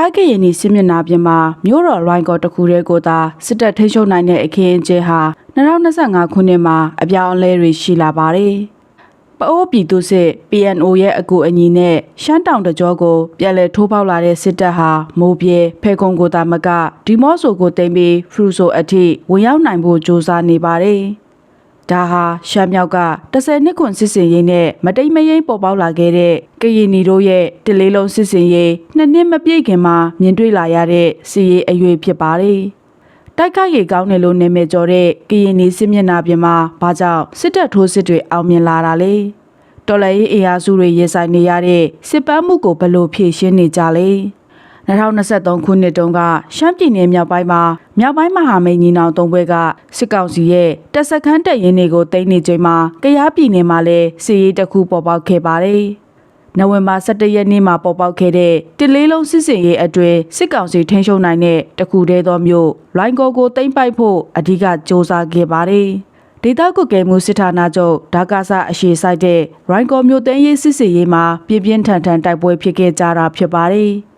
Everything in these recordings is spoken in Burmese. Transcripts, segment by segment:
ယားကရင်နီစစ်မျက်နှာပြင်မှာမြို့တော်လွိုင်းကော်တစ်ခုတည်းကိုသာစစ်တပ်ထိန်းချုပ်နိုင်တဲ့အခင်းအကျင်းဟာ2025ခုနှစ်မှာအပြောင်းအလဲတွေရှိလာပါတယ်။ပအိုးပြည်သူစစ် PNO ရဲ့အကူအညီနဲ့ရှမ်းတောင်တကြောကိုပြန်လည်ထိုးပေါက်လာတဲ့စစ်တပ်ဟာမိုးပြေဖဲခုံကိုတာမကဒီမော့ဆိုကိုတင်ပြီးဖရူဆိုအထိဝင်ရောက်နိုင်ဖို့ကြိုးစားနေပါတယ်။ ဒါဟာရှမ်းမြောက်က10နှစ်ခွန်စစ်စင်ရေးနဲ့မတိတ်မယိမ့်ပေါ်ပေါက်လာခဲ့တဲ့ကရင်နီတို့ရဲ့တလေးလုံးစစ်စင်ရေးနှစ်နှစ်မပြည့်ခင်မှာမြင်တွေ့လာရတဲ့စီရေးအရွေဖြစ်ပါတယ်။တိုက်ခိုက်ရေးကောင်းတယ်လို့နာမည်ကျော်တဲ့ကရင်နီစစ်မျက်နှာပြင်မှာဘာကြောင့်စစ်တပ်ထိုးစစ်တွေအောင်မြင်လာတာလဲ။တော်လှန်ရေးအင်အားစုတွေရင်ဆိုင်နေရတဲ့စစ်ပန်းမှုကိုဘယ်လိုဖြေရှင်းနေကြလဲ။ 2023ခုနှစ်တုန်းကရှမ်းပြည်နယ်မြောက်ပိုင်းမှာမြောက်ပိုင်းမဟာမိတ်ညီနောင်သုံးဘွဲကစစ်ကောင်စီရဲ့တပ်စခန်းတပ်ရင်းတွေကိုသိမ်းနေချိန်မှာကယားပြည်နယ်မှာလည်းစစ်ရေးတစ်ခုပေါ်ပေါက်ခဲ့ပါတယ်။နိုဝင်ဘာ17ရက်နေ့မှာပေါ်ပေါက်ခဲ့တဲ့တလေးလုံးစစ်စင်ရေးအတွင်းစစ်ကောင်စီထိန်းချုပ်နိုင်တဲ့တခုတည်းသောမြို့လိုင်းကောကိုသိမ်းပိုက်ဖို့အဓိကစ조사ခဲ့ပါတယ်။ဒေတာကုကဲမှုစစ်ဌာနချုပ်ဒါကာဆာအရှိဆိုင်တဲ့ရိုင်းကောမြို့သိမ်းရေးစစ်စင်ရေးမှာပြင်းပြင်းထန်ထန်တိုက်ပွဲဖြစ်ခဲ့ကြတာဖြစ်ပါတယ်။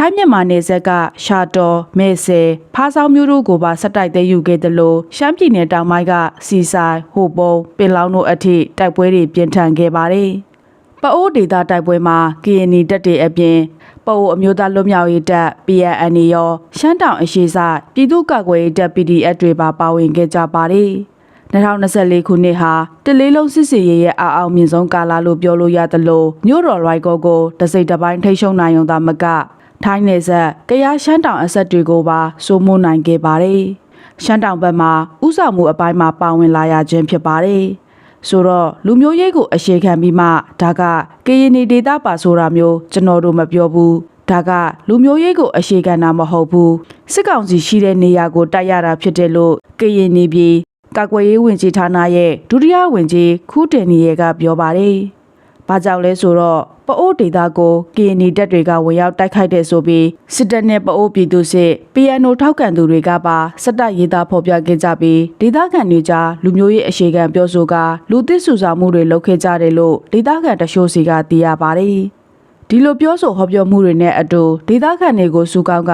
ထိုင်းမြန်မာနယ်စပ်ကရှာတော်မဲဆယ်ဖားဆောင်မျိုးတို့ကိုပါဆက်တိုက်သိမ်းယူခဲ့တယ်လို့ရှမ်းပြည်နယ်တောင်ပိုင်းကစီဆိုင်ဟိုပုံပင်လောင်းတို့အထိတိုက်ပွဲတွေပြင်းထန်ခဲ့ပါတယ်။ပအိုးဒေသတိုက်ပွဲမှာ KNI တပ်တွေအပြင်ပအိုးအမျိုးသားလွတ်မြောက်ရေးတပ် PNN ရောရှမ်းတောင်အရှိဆိုင်ပြည်သူ့ကာကွယ်ရေးတပ် PDF တွေပါပါဝင်ခဲ့ကြပါတယ်။2024ခုနှစ်ဟာတလေးလုံးစစ်စီရေးရဲ့အအောင်မြင့်ဆုံးကာလလို့ပြောလို့ရသလိုမြို့တော်ရိုက်ကောကိုတစိမ့်တစ်ပိုင်းထိရှုံနိုင်ုံသာမက ထိုင်းနယ်စပ်ကရရှမ်းတောင်အဆက်တွေကိုပါစိုးမိုးနိုင်ခဲ့ပါတယ်။ရှမ်းတောင်ဘက်မှာဥဆောင်မှုအပိုင်းမှာပါဝင်လာရခြင်းဖြစ်ပါတယ်။ဆိုတော့လူမျိုးရေးကိုအရှေခံပြီးမှဒါကကရင်နီဒေတာပါဆိုတာမျိုးကျွန်တော်တို့မပြောဘူး။ဒါကလူမျိုးရေးကိုအရှေခံတာမဟုတ်ဘူး။စစ်ကောင်စီရှိတဲ့နေရာကိုတိုက်ရတာဖြစ်တယ်လို့ကရင်နီပြည်ကာကွယ်ရေးဝင်ကြီးဌာနရဲ့ဒုတိယဝင်ကြီးခူးတင်နီရဲကပြောပါတယ်။ဘာကြောင့်လဲဆိုတော့ ပအိုးဒေတာကို KNI တပ်တွေကဝင်ရောက်တိုက်ခိုက်တဲ့ဆိုပြီးစစ်တပ်နဲ့ပအိုးပြည်သူစစ် PNO ထောက်ခံသူတွေကပါစစ်တပ်ရေးသားဖော်ပြခဲ့ကြပြီးဒေသခံတွေကြားလူမျိုးရေးအရှိခံပြောဆိုကာလူသစ်စုဆောင်မှုတွေလုပ်ခဲ့ကြတယ်လို့ဒေသခံတချို့စီကသိရပါတယ်။ဒီလိုပြောဆိုဟောပြောမှုတွေနဲ့အတူဒေသခံတွေကိုစူကောင်းက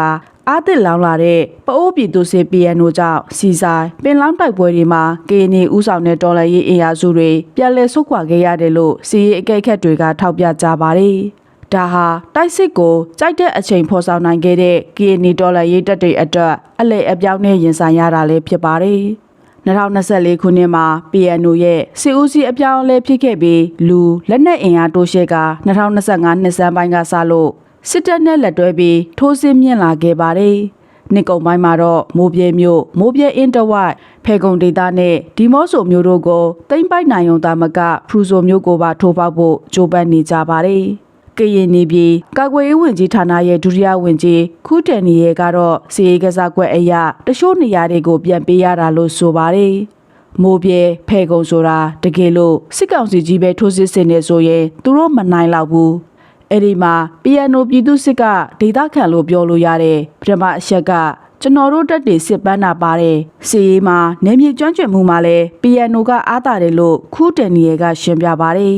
အာသစ်လောင်းလာတဲ့ပအိုးပြည်သူစစ် PNO ကြောင့်စီဆိုင်ပင်လောင်းတိုက်ပွဲတွေမှာ KNI ဥဆောင်တဲ့တော်လှန်ရေးအင်အားစုတွေပြန်လည်ဆုတ်ခွာခဲ့ရတယ်လို့စီရေးအကဲခတ်တွေကထောက်ပြကြပါတယ်။ဒါဟာတိုက်စစ်ကိုကြိုက်တဲ့အချိန်ဖော်ဆောင်နိုင်ခဲ့တဲ့ KNI တော်လှန်ရေးတပ်တွေအတွက်အလဲအပြောင်းနဲ့ရင်ဆိုင်ရတာလည်းဖြစ်ပါတယ်။2024ခုနှစ်မှာ PNO ရဲ့စီဦးစီအပြောင်းအလဲဖြစ်ခဲ့ပြီးလူလက်နက်အင်အားတိုးရှဲက2025နှစ်စန်းပိုင်းကစလို့ စစ်တပ်နဲ့လက်တွဲပြီးထိုးစစ်မြင့်လာခဲ့ပါတယ်။နှစ်ကုန်ပိုင်းမှာတော့မိုးပြဲမြို့မိုးပြဲအင်းတဝိုက်ဖဲကုံဒေသနဲ့ဒီမော့ဆိုမြို့တို့ကိုတိမ့်ပိုက်နိုင်ုံသာမကဖရူဆိုမြို့ကိုပါထိုးပေါက်ဖို့ကြိုးပမ်းနေကြပါတယ်။ကရင်နေပြည်ကာကွယ်ရေးဝန်ကြီးဌာနရဲ့ဒုတိယဝန်ကြီးခူးတန်နီရဲကတော့စီရေးကစားကွက်အရာတချို့နေရာတွေကိုပြန်ပေးရတာလို့ဆိုပါတယ်။မိုးပြဲဖဲကုံဆိုတာတကယ်လို့စစ်ကောင်စီကြီးပဲထိုးစစ်ဆင်နေဆိုရင်သူတို့မနိုင်တော့ဘူး။ အဲ့ဒီမှာ PNO ပြည်သူစစ်ကဒေသခံလို့ပြောလို့ရတယ်ပထမအချက်ကကျွန်တော်တို့တက်တွေစစ်ပန်းတာပါတယ်စီရေးမှာနေမြေကျွမ်းကျင်မှုမှာလဲ PNO ကအားတာတယ်လို့ခူးတန်နီရဲကရှင်းပြပါတယ်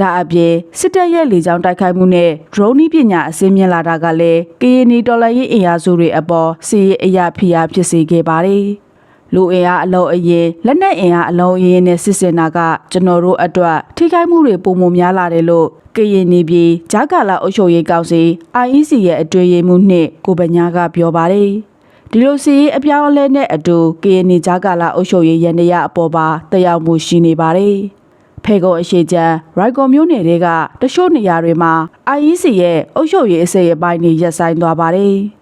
ဒါအပြင်စစ်တပ်ရဲ့လေကြောင်းတိုက်ခိုက်မှုနဲ့ drone ပညာအစင်းမြင့်လာတာကလည်းကရင်နီတော်လှန်ရေးအင်အားစုတွေအပေါ်စီရေးအရာဖိအားဖြစ်စေခဲ့ပါတယ် လူအင်အားအလုံးအရင်လက်နက်အင်အားအလုံးအရင်နဲ့စစ်စင်တာကကျွန်တော်တို့အတွက်ထိခိုက်မှုတွေပုံမများလာတယ်လို့ကရင်နေပြည်ဂျာကာလာအုပ်ချုပ်ရေးကောင်စီ IEC ရဲ့အတွင်းရေးမှူးနှင့်ကိုပညာကပြောပါတယ်ဒီလိုစီရေးအပြောင်းအလဲနဲ့အတူကရင်နီဂျာကာလာအုပ်ချုပ်ရေးရန်ရအပေါ်ပါတက်ရောက်မှုရှိနေပါတယ်။ဖေကုံအရှိချမ်းရိုက်ကော်မျိုးနယ်တွေကတချို့နေရာတွေမှာ IEC ရဲ့အုပ်ချုပ်ရေးအစိပ်အပိုင်းတွေရပ်ဆိုင်းသွားပါတယ်။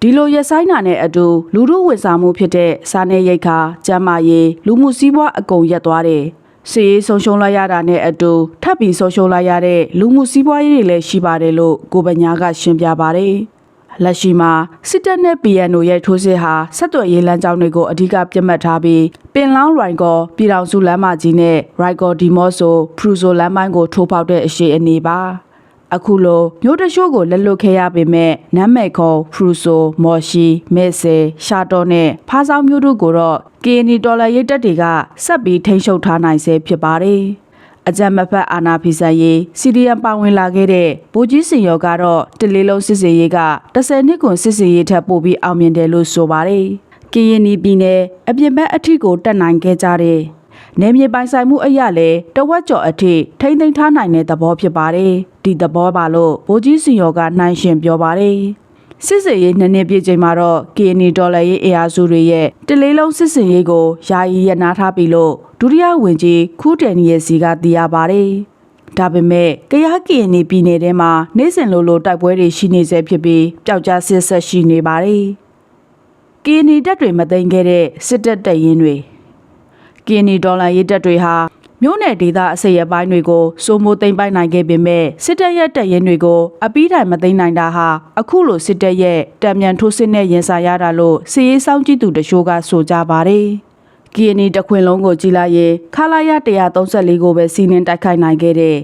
ဒီလိုရပ်ဆိုင်းတာနဲ့အတူလူမှုဝန်ဆောင်မှုဖြစ်တဲ့စားနေရိတ်ခါကျန်းမာရေးလူမှုစည်းပွားအကုန်ရပ်သွားတယ်။စီရေးဆုံးရှုံးလိုက်ရတာနဲ့အတူထပ်ပြီးဆုံးရှုံးလိုက်ရတဲ့လူမှုစီးပွားရေးတွေလည်းရှိပါတယ်လို့ကိုပညာကရှင်းပြပါတယ်။လက်ရှိမှာစစ်တပ်နဲ့ PNO ရဲ့ထိုးစစ်ဟာဆက်သွယ်ရေးလမ်းကြောင်းတွေကိုအဓိကပြတ်မှတ်ထားပြီးပင်လောင်းရိုင်ကောပြည်တော်စုလမ်းမကြီးနဲ့ရိုက်ကောဒီမော့ဆိုဖရူဆိုလမ်းပိုင်းကိုထိုးပေါက်တဲ့အရှိအနေပါ အခုလိုမြို့တရှို့ကိုလက်လွတ်ခဲ့ရပေမဲ့နမ်းမဲ့ခေါ်ဖရူဆိုမော်ရှိမဲဆယ်ရှာတော်နဲ့ဖားဆောင်မြို့တို့ကိုတော့ KNI ဒေါ်လာရိတ်တက်တွေကဆက်ပြီးထိန်းချုပ်ထားနိုင်ဆဲဖြစ်ပါတယ်အကြမ်းမဖက်အာဏာဖီဆန်ရေးစီဒီအမ်ပါဝင်လာခဲ့တဲ့ဗိုလ်ကြီးစင်ရောကတော့တလေးလုံးစစ်စေရေးက10နှစ်ကွန်စစ်စေရေးထပ်ပို့ပြီးအောင်မြင်တယ်လို့ဆိုပါတယ်။ကရင်နီပြည်နယ်အပြင်ဘက်အထီကိုတက်နိုင်ခဲ့ကြတဲ့ နေမြေပိုင်ဆိုင်မှုအရာလဲတဝက်ကျော်အထိထိမ့်သိမ်းထားနိုင်တဲ့သဘောဖြစ်ပါတယ်။ဒီသဘောပါလို့ဗိုလ်ကြီးစင်ရောကနှိုင်းရှင်ပြောပါတယ်။စစ်စင်ရေးနှစ်နှစ်ပြည့်ချိန်မှာတော့ KNY ဒေါ်လာရေးအင်အားစုတွေရဲ့တလေးလုံးစစ်စင်ရေးကိုယာယီရနာထားပြီလို့ဒုတိယဝန်ကြီးခူးတယ်နီရဲ့စီကသိရပါတယ်။ဒါပေမဲ့ကယား KNY ပြည်နယ်ထဲမှာနေစဉ်လိုလိုတိုက်ပွဲတွေရှိနေဆဲဖြစ်ပြီးပျောက်ကြားစစ်ဆက်ရှိနေပါတယ်။ KNY တပ်တွေမသိမ်းခဲ့တဲ့စစ်တပ်တပ်ရင်းတွေ KNY ဒေါ်လာရေးတပ်တွေဟာမြို့နယ်ဒေသအစိပ်အပိုင်းတွေကိုစိုးမိုးသိမ်းပိုက်နိုင်ခဲ့ပေမဲ့စစ်တပ်ရဲ့တပ်ရင်းတွေကိုအပီးတိုင်မသိမ်းနိုင်တာဟာအခုလိုစစ်တပ်ရဲ့တံမြန်ထိုးစစ်နဲ့ရင်ဆိုင်ရတာလို့စီရေးဆောင်ကြည့်သူတချို့ကဆိုကြပါတယ်။ KNY တခွင်လုံးကိုကြည်လာရင်ခလာရ134ကိုပဲစီးနှင်းတိုက်ခိုက်နိုင်ခဲ့တဲ့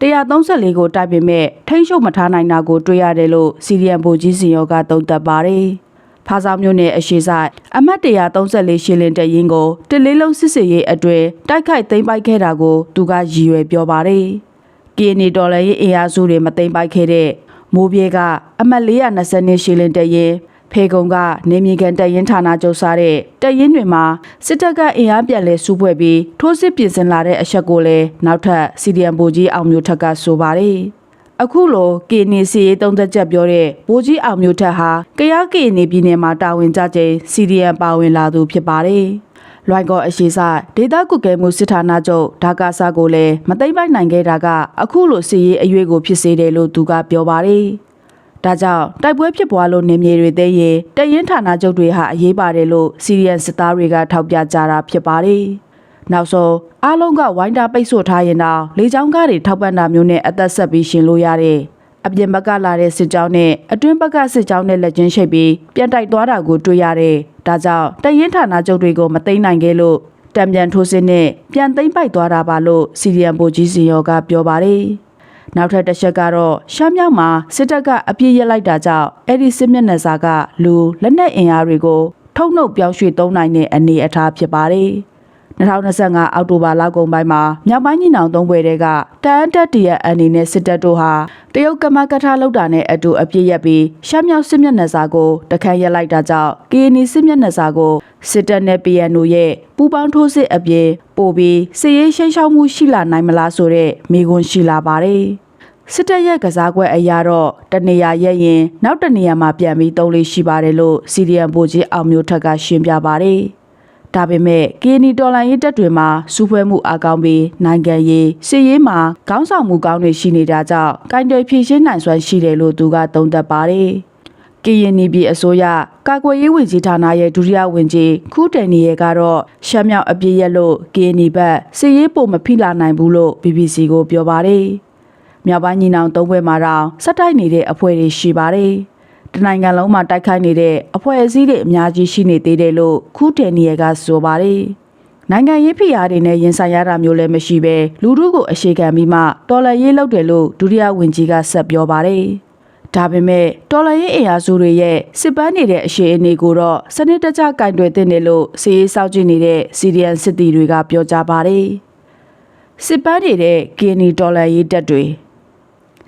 134ကိုတိုက်ပေမဲ့ထိမ့်ရှုပ်မထားနိုင်တာကိုတွေ့ရတယ်လို့စီရီယန်ဗိုလ်ကြီးစင်ရောကသုံးသပ်ပါတယ်။ ဖားဆောင်မြို့နယ်အရှိဆိုင်အမတ်134ရှီလင်တရင်ကိုတလေးလုံးစစ်စေးရေးအတွင်တိုက်ခိုက်သိမ်းပိုက်ခဲ့တာကိုသူကရည်ရွယ်ပြောပါတယ်။ KNY ဒေါ်လာရေးအင်အားစုတွေမသိမ်းပိုက်ခဲ့တဲ့မိုးပြေကအမတ်420ရှီလင်တရင်ဖေကုံကနေမြေကန်တပ်ရင်းဌာနချုပ်စားတဲ့တပ်ရင်းတွေမှာစစ်တပ်ကအင်အားပြန်လဲစုဖွဲ့ပြီးထိုးစစ်ပြင်ဆင်လာတဲ့အချက်ကိုလည်းနောက်ထပ်စီဒီအမ်ဗိုလ်ကြီးအောင်မျိုးထက်ကဆိုပါတယ်။ အခုလိုကေနေစီရေးသုံးသက်ချက်ပြောတဲ့ဗိုလ်ကြီးအောင်မျိုးထက်ဟာကယားကေနေပြည်နယ်မှာတာဝန်ကျချိန်စီဒီအမ်ပါဝင်လာသူဖြစ်ပါတယ်။လွိုင်ကော်အရှိဆိုင်ဒေသကုကဲမှုစစ်ဌာနချုပ်ဒါကာဆာကိုလည်းမသိမ့်ပိုက်နိုင်ခဲ့တာကအခုလိုစီရေးအရွေးကိုဖြစ်စေတယ်လို့သူကပြောပါတယ်။ဒါကြောင့်တိုက်ပွဲဖြစ်ပွားလို့နေမြေတွေသိရင်တရင်ဌာနချုပ်တွေဟာအရေးပါတယ်လို့စီရီယန်စစ်သားတွေကထောက်ပြကြတာဖြစ်ပါတယ်။ နောက်ဆုံးအားလုံးကဝိုင်းတာပိတ်ဆို့ထားရင်တော့လေချောင်းကားတွေထောက်ပံ့တာမျိုးနဲ့အသက်ဆက်ပြီးရှင်လို့ရတဲ့အပြင်ဘက်ကလာတဲ့စစ်ကြောင်းနဲ့အတွင်းဘက်ကစစ်ကြောင်းနဲ့လက်ချင်းရှိပ်ပြီးပြန်တိုက်သွားတာကိုတွေ့ရတယ်။ဒါကြောင့်တရင်ဌာနချုပ်တွေကိုမသိမ်းနိုင်ခဲ့လို့တံပြန်ထိုးစစ်နဲ့ပြန်သိမ်းပိုက်သွားတာပါလို့စီရီယန်ဗိုလ်ကြီးစီရောကပြောပါတယ်။နောက်ထပ်တစ်ချက်ကတော့ရှမ်းမြောက်မှာစစ်တပ်ကအပြစ်ရက်လိုက်တာကြောင့်အဲ့ဒီစစ်မျက်နှာစာကလူလက်နက်အင်အားတွေကို ထုတ်နှုတ်ပြောင်းရွှေ့သုံးနိုင်တဲ့အနေအထားဖြစ်ပါတယ်။ 2025အောက်တိုဘာလကုန်ပိုင်းမှာမြောက်ပိုင်းညီနောင်သုံးဘွယ်တွေကတန်အတက်တရအနေနဲ့စစ်တပ်တို့ဟာတရုတ်ကမကထလောက်တာနဲ့အတူအပြစ်ရက်ပြီးရှမ်းမြောက်စစ်မျက်နှာစာကိုတခန့်ရက်လိုက်တာကြောင့် KNY စစ်မျက်နှာစာကိုစစ်တပ်နဲ့ PNO ရဲ့ပူးပေါင်းထိုးစစ်အပြင်ပို့ပြီးစစ်ရေးရှိန်ရှောက်မှုရှိလာနိုင်မလားဆိုတဲ့မေးခွန်းရှိလာပါတယ်။စစ်တပ်ရဲ့ကစားကွက်အရာတော့တနေရာရက်ရင် နောက်တနေရာမှာပြန်ပြီးသုံးလေးရှိပါတယ်လို့စီဒီအမ်ဗိုလ်ကြီးအောင်မျိုးထက်ကရှင်းပြပါတယ်။ ဒါပေမဲ့ကီနီတော်လန်ရေးတပ်တွေမှာစူးဖွဲမှုအကောင်းပြီးနိုင်ငံရေးစစ်ရေးမှာခေါင်းဆောင်မှုကောင်းတွေရှိနေတာကြောင့်ကင်တွေဖြည့်ရှင်းနိုင်စွမ်းရှိတယ်လို့သူကသုံးသပ်ပါတယ်။ကရင်နီပြည်အစိုးရကာကွယ်ရေးဝန်ကြီးဌာနရဲ့ဒုတိယဝန်ကြီးခူးတယ်နီရဲ့ကတော့ရှမ်းမြောက်အပြည့်ရက်လို့ကရင်နီဘက်စစ်ရေးပုံမဖိလာနိုင်ဘူးလို့ BBC ကိုပြောပါတယ်။မြောက်ပိုင်းညီနောင်သုံးဘက်မှာတော့စက်တိုက်နေတဲ့အဖွဲ့တွေရှိပါတယ်။ တနိုင်ငံလုံးမှာတိုက်ခိုက်နေတဲ့အဖွဲ့အစည်းတွေအများကြီးရှိနေသေးတယ်လို့ခူးတယ်နီယကဆိုပါတယ်။နိုင်ငံရေးဖိအားတွေနဲ့ရင်ဆိုင်ရတာမျိုးလည်းမရှိဘဲလူထုကိုအခြေခံပြီးမှတော်လှန်ရေးလုပ်တယ်လို့ဒုတိယဝန်ကြီးကဆက်ပြောပါတယ်။ဒါပေမဲ့တော်လှန်ရေးအင်အားစုတွေရဲ့စစ်ပန်းနေတဲ့အရှိအနေကိုတော့စနစ်တကျကင်တွယ်တင်တယ်လို့စီရေးစောင့်ကြည့်နေတဲ့စီရီယန်စစ်တီတွေကပြောကြပါတယ်။စစ်ပန်းနေတဲ့ KNY တော်လှန်ရေးတပ်တွေ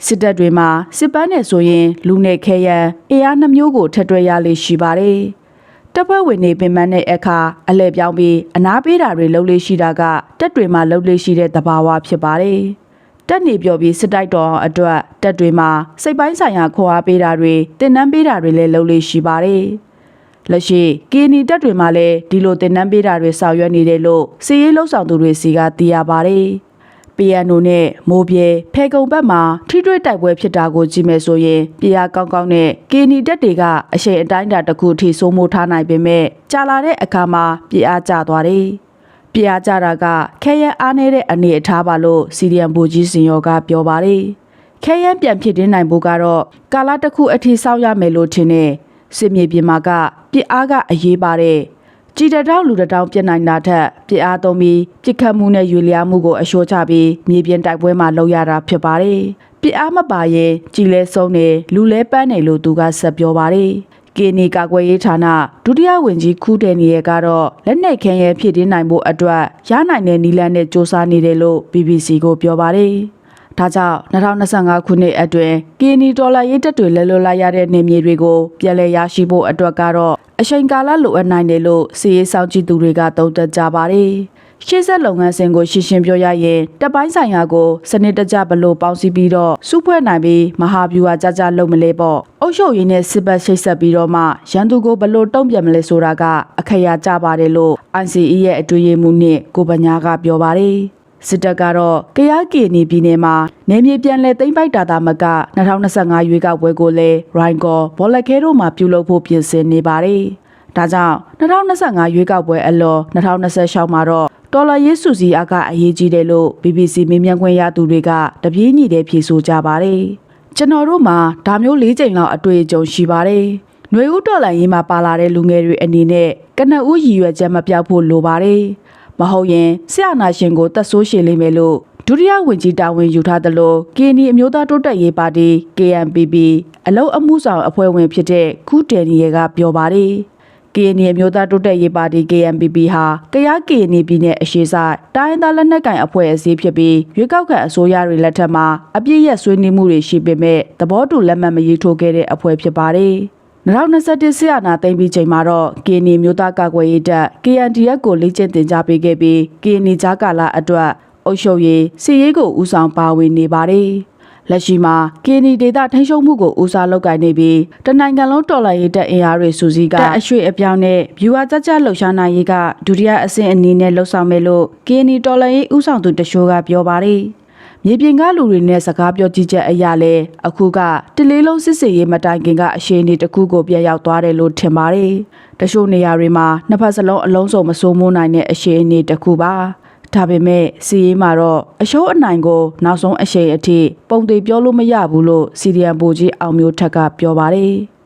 စစ်တပ်တွေမှာစစ်ပန်းနဲ့ဆိုရင် လူနဲ့ခဲယံအင်အားနှမျိုးကိုထက်တွဲရလေရှိပါတယ်။တပ်ဖွဲ့ဝင်တွေပင်ပန်းတဲ့အခါအလဲပြောင်းပြီးအနာပေးတာတွေလုပ်လေရှိတာကတပ်တွေမှာလုပ်လေရှိတဲ့သဘာဝဖြစ်ပါတယ်။တက်နေပြောပြီးစစ်တိုက်တော်အတွက်တက်တွေမှာစိတ်ပိုင်းဆိုင်ရာခွာအားပေးတာတွေတင်နန်းပေးတာတွေလည်းလုပ်လေရှိပါတယ်။လက်ရှိကီနီတက်တွေမှာလည်းဒီလိုတင်နန်းပေးတာတွေဆောင်ရွက်နေတယ်လို့စီရေးလှုပ်ဆောင်သူတွေစီကသိရပါတယ်။ PNO နဲ့မိုးပြေဖဲကုံဘက်မှာထိတွေ့တိုက်ပွဲဖြစ်တာကိုကြည့်မယ်ဆိုရင်ပြရကောင်းကောင်းနဲ့ကီနီတက်တွေကအရှိန်အတိုင်းအတာတစ်ခုထိစိုးမိုးထားနိုင်ပေမဲ့ကြာလာတဲ့အခါမှာပြအားကျသွားတယ်။ပြအားကျတာကခဲရန်အားနေတဲ့အနေအထားပါလို့စီရီယန်ဘူကြီးစင်ရောကပြောပါတယ်။ခဲရန်ပြန်ဖြစ်တင်းနိုင်ဖို့ကတော့ကာလတစ်ခုအထိစောင့်ရမယ်လို့ထင်တယ်။စစ်မြေပြင်မှာကပြအားကအရေးပါတယ်။ ကြည်တတောင်းလူတတောင်းပြစ်နိုင်တာထက်ပြစ်အားသုံးပြီးပြစ်ခတ်မှုနဲ့ရွေလျားမှုကိုအလျှော့ချပြီးမြေပြင်တိုက်ပွဲမှာလုပ်ရတာဖြစ်ပါတယ်။ပြစ်အားမပါရင်ကြည်လဲဆုံးနေလူလဲပန်းနေလို့သူကဆက်ပြောပါတယ်။ကီနီကာကွယ်ရေးဌာနဒုတိယဝန်ကြီးခူးတယ်နေရကတော့လက်နက်ခဲရဲဖြစ်တင်းနိုင်ဖို့အတွက်ရနိုင်တဲ့နီလန်းနဲ့စ조사နေတယ်လို့ BBC ကိုပြောပါတယ်။ ဒါကြောင့်2025ခုနှစ်အတွင်းကီနီဒေါ်လာရေးတက်တွေလဲလွတ်လိုက်ရတဲ့နေမြေတွေကိုပြည်လဲရရှိဖို့အတွက်ကတော့အချိန်ကာလလိုအပ်နိုင်တယ်လို့စီရေးစောင့်ကြည့်သူတွေကသုံးသပ်ကြပါတယ်။ရှေ့ဆက်လုပ်ငန်းစဉ်ကိုရှင်းရှင်းပြောရရင်တပ်ပိုင်းဆိုင်ရာကိုစနစ်တကျဘလို့ပေါင်းစည်းပြီးတော့စုဖွဲ့နိုင်ပြီးမဟာဗျူဟာကြကြလုပ်မလဲပေါ့အုပ်ချုပ်ရေးနဲ့စစ်ပတ်ရှိတ်ဆက်ပြီးတော့မှရန်သူကိုဘလို့တုံ့ပြန်မလဲဆိုတာကအခရာကြပါတယ်လို့ ICE ရဲ့အတွေ့အမှုနဲ့ကိုပညာကပြောပါတယ် စစ်တပ်ကတော့ကရားကီနီပြည်နယ်မှာနေမြေပြန်လဲသိမ့်ပိုက်တာတာမက2025ရွေးကောက်ပွဲကိုလည်းရိုင်ကောဘော်လက်ခဲတို့မှာပြုလုပ်ဖို့ပြင်ဆင်နေပါတယ်။ဒါကြောင့်2025ရွေးကောက်ပွဲအလော2026မှာတော့တော်လရေးစုစည်းအကအရေးကြီးတယ်လို့ BBC မင်းမြန်ခွင့်ရသူတွေကတပြေးညီတဲ့ဖြေဆိုကြပါတယ်။ကျွန်တော်တို့မှာဒါမျိုး၄ချိန်လောက်အတွေ့အကြုံရှိပါတယ်။ຫນွေဦးတော်လရေးမှာပါလာတဲ့လူငယ်တွေအနေနဲ့ကနဦးရည်ရွယ်ချက်မပြောက်ဖို့လိုပါတယ်။ မဟုတ်ရင်ဆရာနာရှင်ကိုတက်ဆိုးရှင်လိမ့်မယ်လို့ဒုတိယဝန်ကြီးတာဝန်ယူထားသလိုကီနီအမျိုးသားတိုးတက်ရေးပါတီ KNPP အလုံးအမှုဆောင်အဖွဲ့ဝင်ဖြစ်တဲ့ခုတယ်နီရဲ့ကပြောပါတယ်။ KNY အမျိုးသားတိုးတက်ရေးပါတီ KNPP ဟာကယား KNY ပြည်နယ်အရှိဆိုင်တိုင်းဒေသလက်နက်ကိုင်အဖွဲ့အစည်းဖြစ်ပြီးရွေးကောက်ခံအစိုးရတွေလက်ထက်မှာအပြည့်ရဆွေးနွေးမှုတွေရှိပေမဲ့သဘောတူလက်မှတ်မရေးထိုးခဲ့တဲ့အဖွဲ့ဖြစ်ပါတယ်။ 2021ဆရာနာသိမ့်ပြီးချိန်မှာတော့ KNY မျိုးသားကာကွယ်ရေးတပ် KNDF ကိုလေ့ကျင့်သင်ကြားပေးခဲ့ပြီး KNY ဂျာကာလာအတွက်အုပ်ချုပ်ရေးစီရေးကိုဦးဆောင်ပါဝင်နေပါတယ်။လက်ရှိမှာကီနီဒေတာထိန်းချုပ်မှုကိုဦးစားလုပ်ကိုင်နေပြီးတနိုင်ငံလုံးတော်လှန်ရေးတပ်အင်အားတွေစုစည်းကအရွှေအပြောင်းနဲ့ဗျူဟာကြကြလှုပ်ရှားနိုင်ရေးကဒုတိယအဆင့်အနေနဲ့လှုပ်ဆောင်မယ်လို့ကီနီတော်လှန်ရေးဦးဆောင်သူတရှိုးကပြောပါတယ်။ မြေပြင်ကလူတွေနဲ့စကားပြောကြည့်ချက်အရာလဲအခုကတလေးလုံးစစ်စေးရေးမတိုင်ခင်ကအရှိန်ဒီတစ်ခုကိုပြတ်ရောက်သွားတယ်လို့ထင်ပါတယ်။တချို့နေရာတွေမှာနှစ်ဖက်စလုံးအလုံးစုံမစိုးမိုးနိုင်တဲ့အရှိန်အနေတစ်ခုပါ။ဒါပေမဲ့စီရေးမှာတော့အရှိုးအနိုင်ကိုနောက်ဆုံးအရှိန်အထိပုံသေးပြောလို့မရဘူးလို့စီရီယံဘူကြီးအောင်မျိုးထက်ကပြောပါတယ်။